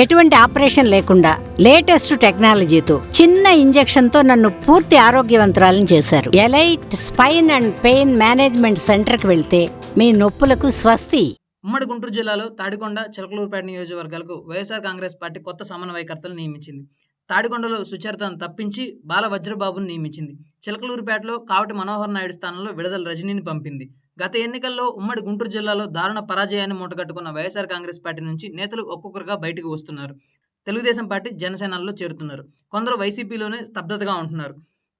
ఎటువంటి ఆపరేషన్ లేకుండా లేటెస్ట్ టెక్నాలజీతో చిన్న ఇంజెక్షన్తో నన్ను పూర్తి ఆరోగ్యవంతురాలను చేశారు. Elite spine and pain management సెంటర్కి వెళ్తే మీ నొప్పులకు స్వస్తి. ఉమ్మడి గుంటూరు జిల్లాలో తాడికొండ చిలకలూరుపేట నియోజకవర్గాలకు వైఎస్ఆర్ కాంగ్రెస్ పార్టీ కొత్త సమన్వయకర్తలు నియమించింది. తాడికొండలో సుచరితను తప్పించి బాల వజ్రబాబును నియమించింది. చిలకలూరుపేటలో కావటి మనోహర్ నాయుడు స్థానంలో విడుదల రజనీని పంపింది. గత ఎన్నికల్లో ఉమ్మడి గుంటూరు జిల్లాలో దారుణ పరాజయాన్ని మూటగట్టుకున్న వైఎస్ఆర్ కాంగ్రెస్ పార్టీ నుంచి నేతలు ఒక్కొక్కరుగా బయటకు వస్తున్నారు. తెలుగుదేశం పార్టీ జనసేనల్లో చేరుతున్నారు. కొందరు వైసీపీలోనే స్తబ్దతగా ఉంటున్నారు.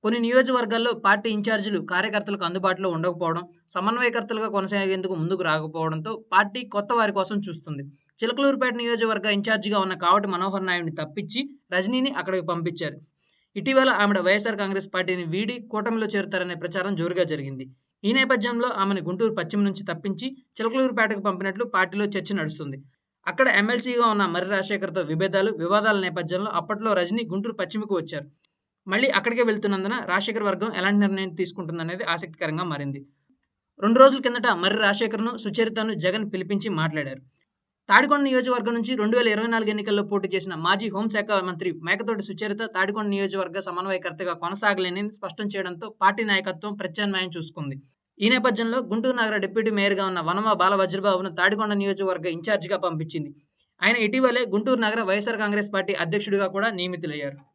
కొన్ని నియోజకవర్గాల్లో పార్టీ ఇన్ఛార్జీలు కార్యకర్తలకు అందుబాటులో ఉండకపోవడం సమన్వయకర్తలుగా కొనసాగేందుకు ముందుకు రాకపోవడంతో పార్టీ కొత్త వారి కోసం చూస్తుంది. చిలకలూరుపేట నియోజకవర్గ ఇన్ఛార్జిగా ఉన్న కావటి మనోహర్ నాయుడిని తప్పించి రజనీని అక్కడికి పంపించారు. ఇటీవల ఆమె వైఎస్ఆర్ కాంగ్రెస్ పార్టీని వీడి కూటమిలో చేరుతారనే ప్రచారం జోరుగా జరిగింది. ఈ నేపథ్యంలో ఆమెను గుంటూరు పశ్చిమ నుంచి తప్పించి చిలకలూరుపేటకు పంపినట్లు పార్టీలో చర్చ నడుస్తుంది. అక్కడ ఎమ్మెల్సీగా ఉన్న మర్రి రాజశేఖర్తో విభేదాలు వివాదాల నేపథ్యంలో అప్పట్లో రజనీ గుంటూరు పశ్చిమకు వచ్చారు. మళ్ళీ అక్కడికే వెళ్తున్నందున రాజశేఖర్ వర్గం ఎలాంటి నిర్ణయం తీసుకుంటుందనేది ఆసక్తికరంగా మారింది. రెండు రోజుల కిందట మర్రి రాజశేఖర్ను సుచరితను జగన్ పిలిపించి మాట్లాడారు. తాడికొండ నియోజకవర్గం నుంచి రెండు వేల ఇరవై నాలుగు ఎన్నికల్లో పోటీ చేసిన మాజీ హోంశాఖ మంత్రి మేకతోటి సుచరిత తాడికొండ నియోజకవర్గ సమన్వయకర్తగా కొనసాగలేని స్పష్టం చేయడంతో పార్టీ నాయకత్వం ప్రత్యామ్నాయం చూసుకుంది. ఈ నేపథ్యంలో గుంటూరు నగర డిప్యూటీ మేయర్గా ఉన్న వనమ బాల వజ్రబాబును తాడికొండ నియోజకవర్గ ఇన్ఛార్జిగా పంపించింది. ఆయన ఇటీవలే గుంటూరు నగర వైఎస్ఆర్ కాంగ్రెస్ పార్టీ అధ్యక్షుడిగా కూడా నియమితులయ్యారు.